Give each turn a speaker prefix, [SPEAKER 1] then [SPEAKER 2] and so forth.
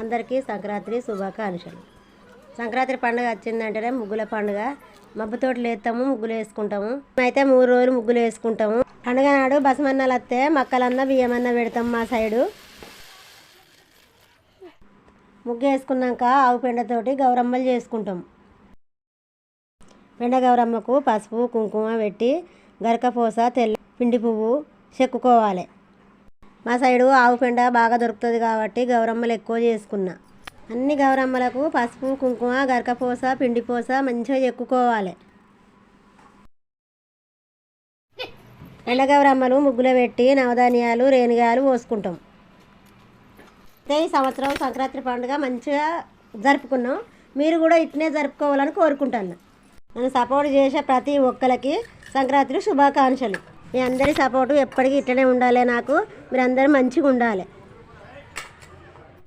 [SPEAKER 1] అందరికీ సంక్రాంతి శుభాకాంక్షలు. సంక్రాంతి పండుగ వచ్చిందంటేనే ముగ్గుల పండుగ. మబ్బుతోటలు వేస్తాము ముగ్గులు వేసుకుంటాము. అయితే మూడు రోజులు ముగ్గులు వేసుకుంటాము. పండుగ నాడు బసమన్నలు వస్తే మక్కలన్నా బియ్యమన్నా పెడతాం మా సైడు. ముగ్గు వేసుకున్నాక ఆవు పెండతోటి గౌరమ్మలు చేసుకుంటాం. పెండ గౌరమ్మకు పసుపు కుంకుమ పెట్టి గరకపోస తెల్ల పిండి పువ్వు చెక్కుకోవాలి. మా సైడు ఆవు పెండ బాగా దొరుకుతుంది కాబట్టి గౌరమ్మలు ఎక్కువ చేసుకున్నా. అన్ని గౌరమ్మలకు పసుపు కుంకుమ గరకపోస పిండిపూస మంచిగా ఎక్కుకోవాలి ఎండ ముగ్గులు పెట్టి నవధాన్యాలు రేణిగాయలు పోసుకుంటాం. అయితే ఈ సంవత్సరం సంక్రాంతి పండుగ మంచిగా జరుపుకున్నాం. మీరు కూడా ఇట్నే జరుపుకోవాలని కోరుకుంటాను. నన్ను సపోర్ట్ చేసే ప్రతి ఒక్కరికి సంక్రాంతి శుభాకాంక్షలు. మీ అందరి సపోర్టు ఎప్పటికీ ఇట్లనే ఉండాలి నాకు. మీరందరూ మంచిగా ఉండాలి